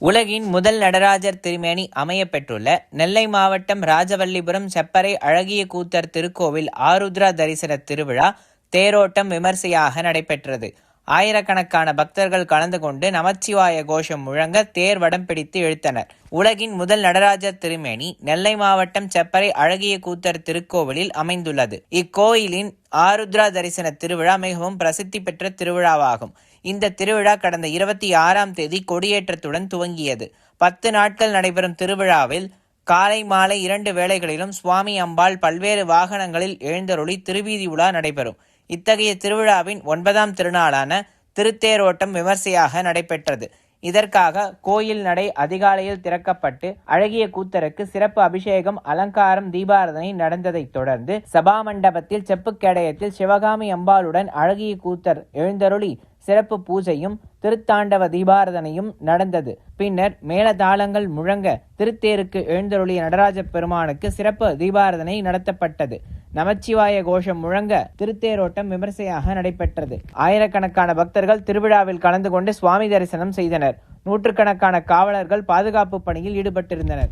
உலகின் முதல் நடராஜர் திருமேனி அமைய பெற்றுள்ள நெல்லை மாவட்டம் ராஜவல்லிபுரம் செப்பறை அழகிய கூத்தர் திருக்கோவில் ஆருத்ரா தரிசன திருவிழா தேரோட்டம் விமர்சையாக நடைபெற்றது. ஆயிரக்கணக்கான பக்தர்கள் கலந்து கொண்டு நமச்சிவாய கோஷம் முழங்க தேர் வடம் பிடித்து இழுத்தனர். உலகின் முதல் நடராஜர் திருமேனி நெல்லை மாவட்டம் செப்பரை அழகிய கூத்தர் திருக்கோவிலில் அமைந்துள்ளது. இக்கோயிலின் ஆருத்ரா தரிசன திருவிழா மிகவும் பிரசித்தி பெற்ற திருவிழாவாகும். இந்த திருவிழா கடந்த இருபத்தி ஆறாம் தேதி கொடியேற்றத்துடன் துவங்கியது. பத்து நாட்கள் நடைபெறும் திருவிழாவில் காலை மாலை இரண்டு வேளைகளிலும் சுவாமி அம்பாள் பல்வேறு வாகனங்களில் எழுந்தருளி திருவீதி உலா நடைபெறும். இத்தகைய திருவிழாவின் ஒன்பதாம் திருநாளான திருத்தேரோட்டம் விமர்சையாக நடைபெற்றது. இதற்காக கோயில் நடை அதிகாலையில் திறக்கப்பட்டு அழகிய கூத்தருக்கு சிறப்பு அபிஷேகம் அலங்காரம் தீபாரதனை நடந்ததைத் தொடர்ந்து சபா மண்டபத்தில் செப்புக்கேடயத்தில் சிவகாமி அம்பாளுடன் அழகிய கூத்தர் எழுந்தருளி சிறப்பு பூஜையும் திருத்தாண்டவ தீபாரதனையும் நடந்தது. பின்னர் மேலதாளங்கள் முழங்க திருத்தேருக்கு எழுந்தருளிய நடராஜ பெருமானுக்கு சிறப்பு தீபாரதனை நடத்தப்பட்டது. நமச்சிவாய கோஷம் முழங்க திருத்தேரோட்டம் விமர்சையாக நடைபெற்றது. ஆயிரக்கணக்கான பக்தர்கள் திருவிழாவில் கலந்து கொண்டு சுவாமி தரிசனம் செய்தனர். நூற்றுக்கணக்கான காவலர்கள் பாதுகாப்பு பணியில் ஈடுபட்டிருந்தனர்.